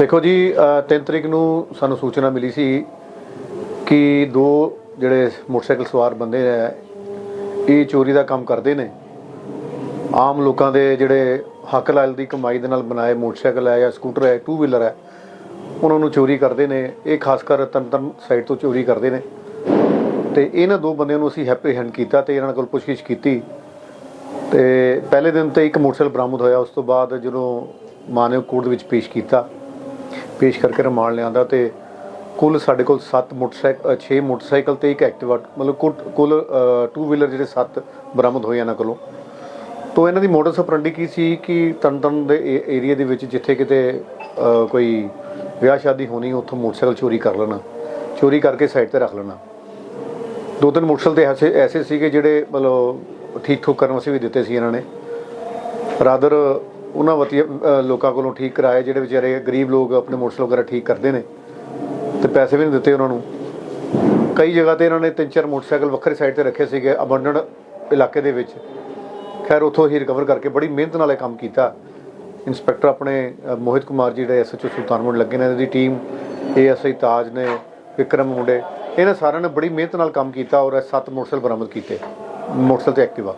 ਦੇਖੋ ਜੀ 3 ਤਰੀਕ ਨੂੰ ਸਾਨੂੰ ਸੂਚਨਾ ਮਿਲੀ ਸੀ ਕਿ ਦੋ ਜਿਹੜੇ ਮੋਟਰਸਾਈਕਲ ਸਵਾਰ ਬੰਦੇ ਨੇ ਇਹ ਚੋਰੀ ਦਾ ਕੰਮ ਕਰਦੇ ਨੇ। ਆਮ ਲੋਕਾਂ ਦੇ ਜਿਹੜੇ ਹੱਕ ਲਾਲ ਦੀ ਕਮਾਈ ਦੇ ਨਾਲ ਬਣਾਏ ਮੋਟਰਸਾਈਕਲ ਹੈ ਜਾਂ ਸਕੂਟਰ ਹੈ ਟੂ ਵੀਲਰ ਹੈ, ਉਹਨਾਂ ਨੂੰ ਚੋਰੀ ਕਰਦੇ ਨੇ। ਇਹ ਖਾਸ ਕਰ ਤਨਤਨ ਸਾਈਡ ਤੋਂ ਚੋਰੀ ਕਰਦੇ ਨੇ। ਤੇ ਇਹਨਾਂ ਦੋ ਬੰਦਿਆਂ ਨੂੰ ਅਸੀਂ ਹੈਪੀ ਹੈਂਡ ਕੀਤਾ ਤੇ ਇਹਨਾਂ ਕੋਲ ਪੁੱਛਗਿੱਛ ਕੀਤੀ। ਤੇ ਪਹਿਲੇ ਦਿਨ ਤੇ ਇੱਕ ਮੋਟਰਸਾਈਕਲ ਬਰਾਮਦ ਹੋਇਆ, ਉਸ ਤੋਂ ਬਾਅਦ ਜਦੋਂ ਮਾਨਵ ਕੋਰਟ ਦੇ ਵਿੱਚ ਪੇਸ਼ ਕੀਤਾ। ਪੇਸ਼ ਕਰਕੇ ਰਿਮਾਂਡ ਲਿਆਂਦਾ ਤੇ ਕੁੱਲ ਸਾਡੇ ਕੋਲ 7 ਮੋਟਰਸਾਈਕਲ 6 ਮੋਟਰਸਾਈਕਲ ਤੇ ਇੱਕ ਐਕਟਿਵਾ, ਮਤਲਬ ਕੁੱਲ- ਕੁੱਲ 2 ਵੀਲਰ ਜਿਹੜੇ 7 ਬਰਾਮਦ ਹੋਏ ਇਹਨਾਂ ਕੋਲੋਂ। ਤੋਂ ਇਹਨਾਂ ਦੀ ਮੋਟਰ ਸਪਰੰਡੀ ਕੀ ਸੀ ਕਿ ਤਨਤਨ ਦੇ ਏਰੀਆ ਦੇ ਵਿੱਚ ਜਿੱਥੇ ਕਿਤੇ ਕੋਈ ਵਿਆਹ ਸ਼ਾਦੀ ਹੋਣੀ, ਉੱਥੋਂ ਮੋਟਰਸਾਈਕਲ ਚੋਰੀ ਕਰ ਲੈਣਾ, ਚੋਰੀ ਕਰਕੇ ਸਾਈਡ ਤੇ ਰੱਖ ਲੈਣਾ। ਦੋ ਤਿੰਨ ਮੋਟਰਸਾਈਕਲ ਤੇ ਐਸੇ ਐਸੇ ਸੀਗੇ ਜਿਹੜੇ ਮਤਲਬ ਠੀਕ ਠੋਕ ਕਰਨ ਵਾਸਤੇ ਵੀ ਦਿੱਤੇ ਸੀ ਇਹਨਾਂ ਨੇ। ਰਾਦਰ ਉਹਨਾਂ ਵਤੀ ਲੋਕਾਂ ਕੋਲੋਂ ਠੀਕ ਕਰਾਏ, ਜਿਹੜੇ ਵਿਚਾਰੇ ਗਰੀਬ ਲੋਕ ਆਪਣੇ ਮੋਟਰਸਾਈਕਲ ਵਗੈਰਾ ਠੀਕ ਕਰਦੇ ਨੇ ਤੇ ਪੈਸੇ ਵੀ ਨਹੀਂ ਦਿੱਤੇ ਉਹਨਾਂ ਨੂੰ। ਕਈ ਜਗ੍ਹਾ ਤੇ ਇਹਨਾਂ ਨੇ ਤਿੰਨ ਚਾਰ ਮੋਟਰਸਾਈਕਲ ਵੱਖਰੇ ਸਾਈਡ ਤੇ ਰੱਖੇ ਸੀਗੇ ਅਬੰਡਨ ਇਲਾਕੇ ਦੇ ਵਿੱਚ। ਖੈਰ, ਉੱਥੋਂ ਹੀ ਰਿਕਵਰ ਕਰਕੇ ਬੜੀ ਮਿਹਨਤ ਨਾਲ ਇਹ ਕੰਮ ਕੀਤਾ। ਇੰਸਪੈਕਟਰ ਆਪਣੇ ਮੋਹਿਤ ਕੁਮਾਰ ਜੀ, ਜਿਹੜੇ ਐਸਐਚਓ ਸੁਲਤਾਨਪੁਰ ਲੱਗੇ ਨੇ, ਇਹਨਾਂ ਦੀ ਟੀਮ ਏਐਸਆਈ ਤਾਜ ਨੇ, ਵਿਕਰਮ ਮੁੰਡੇ, ਇਹਨਾਂ ਸਾਰਿਆਂ ਨੇ ਬੜੀ ਮਿਹਨਤ ਨਾਲ ਕੰਮ ਕੀਤਾ ਔਰ ਇਹ ਸੱਤ ਮੋਟਰਸਾਈਕਲ ਬਰਾਮਦ ਕੀਤੇ। ਮੋਟਰਸਾਈਕਲ ਤੇ ਐਕਟਿਵਾ।